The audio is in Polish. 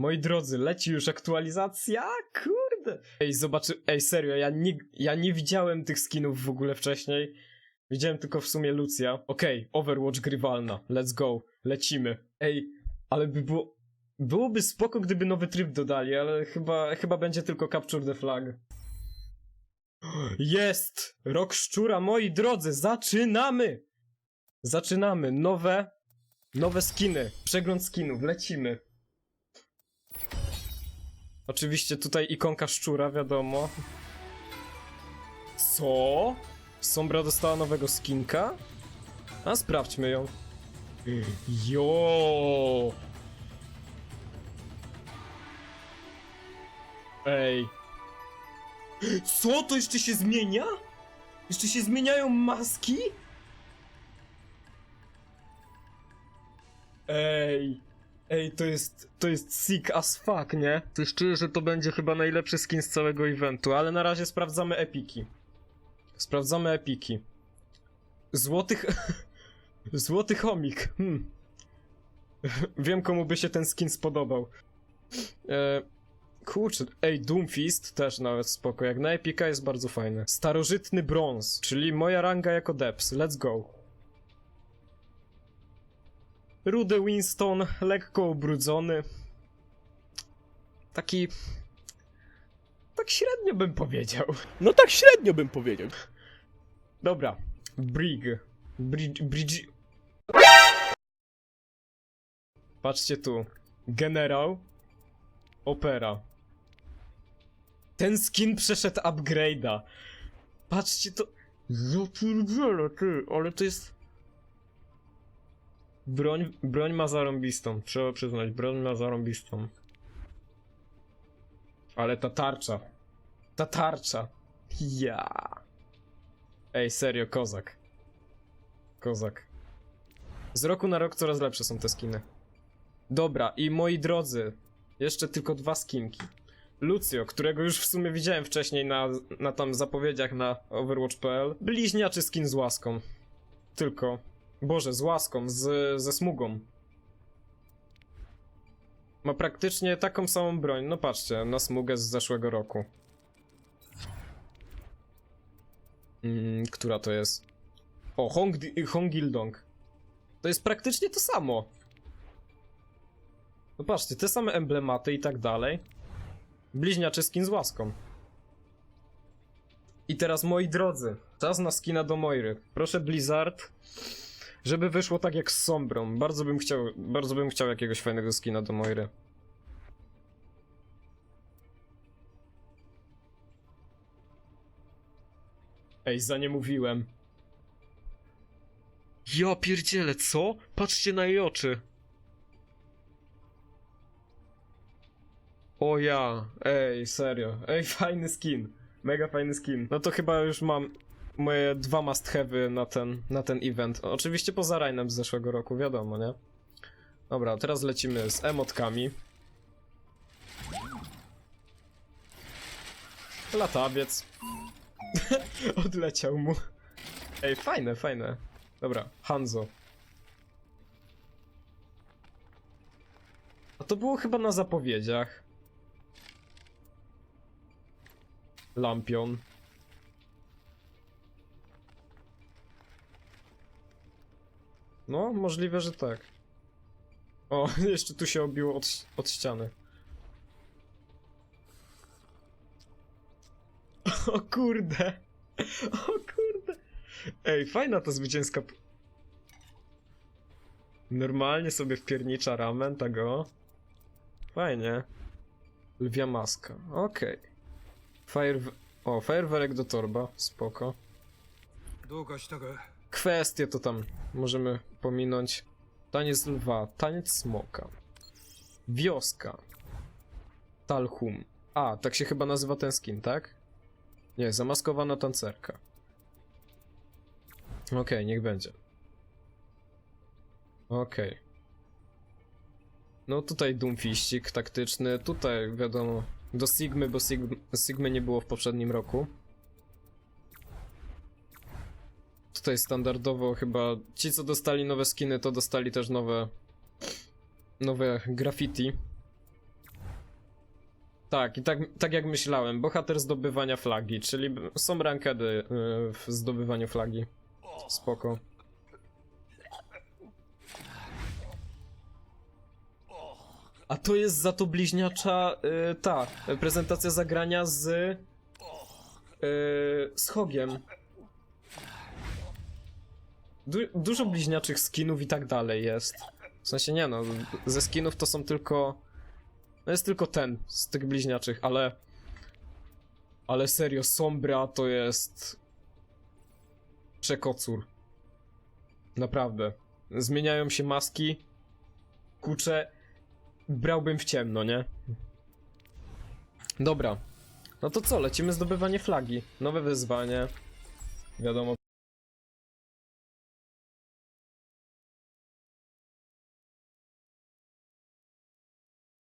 Moi drodzy, leci już aktualizacja? Kurde. Ej, zobaczy... Ej, serio, ja nie, ja nie widziałem tych skinów w ogóle wcześniej. Widziałem tylko w sumie Lucia. Okej, Overwatch grywalna. Let's go. Lecimy. Ej, ale by było... Byłoby spoko, gdyby nowy tryb dodali, ale chyba, chyba będzie tylko Capture the Flag. Jest! Rok szczura, moi drodzy, zaczynamy! Zaczynamy. Nowe, nowe skiny. Przegląd skinów, lecimy. Oczywiście tutaj ikonka szczura, wiadomo. Co? Sombra dostała nowego skinka? A sprawdźmy ją. Jo! Ej. Co? To jeszcze się zmienia? Jeszcze się zmieniają maski? Ej. Ej, to jest, to jest sick as fuck, nie? Coś czuję, że to będzie chyba najlepszy skin z całego eventu, ale na razie sprawdzamy epiki. Sprawdzamy epiki. Złoty... ch- Złoty chomik. Hmm. Wiem, komu by się ten skin spodobał. E, kurczę, ej, Doomfist też nawet spoko. Jak na epika jest bardzo fajny. Starożytny brąz, czyli moja ranga jako Deps. Let's go. Rudy Winston, lekko ubrudzony. Taki... Tak średnio bym powiedział. No tak średnio bym powiedział. Dobra. Brig. Bridge. Bridge. Patrzcie tu. Generał. Opera. Ten skin przeszedł upgrade'a. Patrzcie to. Ja pierdzielę, ty, ale to jest... Broń, broń ma zarąbistą, trzeba przyznać, broń ma zarąbistą. Ale ta tarcza. Ta tarcza. Ja. Ej, serio, kozak. Kozak. Z roku na rok coraz lepsze są te skiny. Dobra, i moi drodzy, jeszcze tylko dwa skinki. Lucio, którego już w sumie widziałem wcześniej na, na tam zapowiedziach na Overwatch.pl. Bliźniaczy skin z łaską. Tylko. Boże, z łaską, z, ze smugą. Ma praktycznie taką samą broń. No patrzcie, na smugę z zeszłego roku. Mm, która to jest? O, Hong, Hongildong. To jest praktycznie to samo. No patrzcie, te same emblematy i tak dalej. Bliźniaczy skin z łaską. I teraz, moi drodzy, czas na skina do Moiry. Proszę Blizzard, żeby wyszło tak jak z Sombrą. Bardzo bym chciał, bardzo bym chciał jakiegoś fajnego skina do Moiry. Ej, za nie mówiłem. Ja pierdzielę, co? Patrzcie na jej oczy. O ja, ej, serio. Ej, fajny skin. Mega fajny skin. No to chyba już mam moje dwa must na ten, na ten event. Oczywiście poza Rainem z zeszłego roku, wiadomo, nie? Dobra, teraz lecimy z emotkami. Latawiec. Odleciał mu. Ej, fajne, fajne. Dobra, Hanzo. A to było chyba na zapowiedziach. Lampion. No, możliwe, że tak. O, jeszcze tu się obiło od, od ściany. O kurde. O kurde. Ej, fajna ta zwycięska. p- Normalnie sobie wpiernicza ramen, tak o. Fajnie. Lwia maska, okej. Fire... O, fajerwerek do torba, spoko. どうかしたか Kwestie to tam możemy pominąć. Taniec lwa, taniec smoka. Wioska. Talhum. A, tak się chyba nazywa ten skin, tak? Nie, zamaskowana tancerka. Okej, niech będzie. Okej. No tutaj Doomfiścik taktyczny, tutaj wiadomo do Sigmy, bo Sig Sigmy nie było w poprzednim roku. Tutaj standardowo chyba ci co dostali nowe skiny to dostali też nowe nowe graffiti. Tak, i tak, tak jak myślałem, bohater zdobywania flagi, czyli są rankedy y, w zdobywaniu flagi. Spoko. A to jest za to bliźniacza y, ta prezentacja zagrania z y, z Hogiem. Du dużo bliźniaczych skinów i tak dalej jest. W sensie nie no, ze skinów to są tylko no jest tylko ten z tych bliźniaczych, ale ale serio Sombra to jest przekocur. Naprawdę. Zmieniają się maski. Kurczę, brałbym w ciemno, nie? Dobra. No to co, lecimy zdobywanie flagi. Nowe wyzwanie. Wiadomo,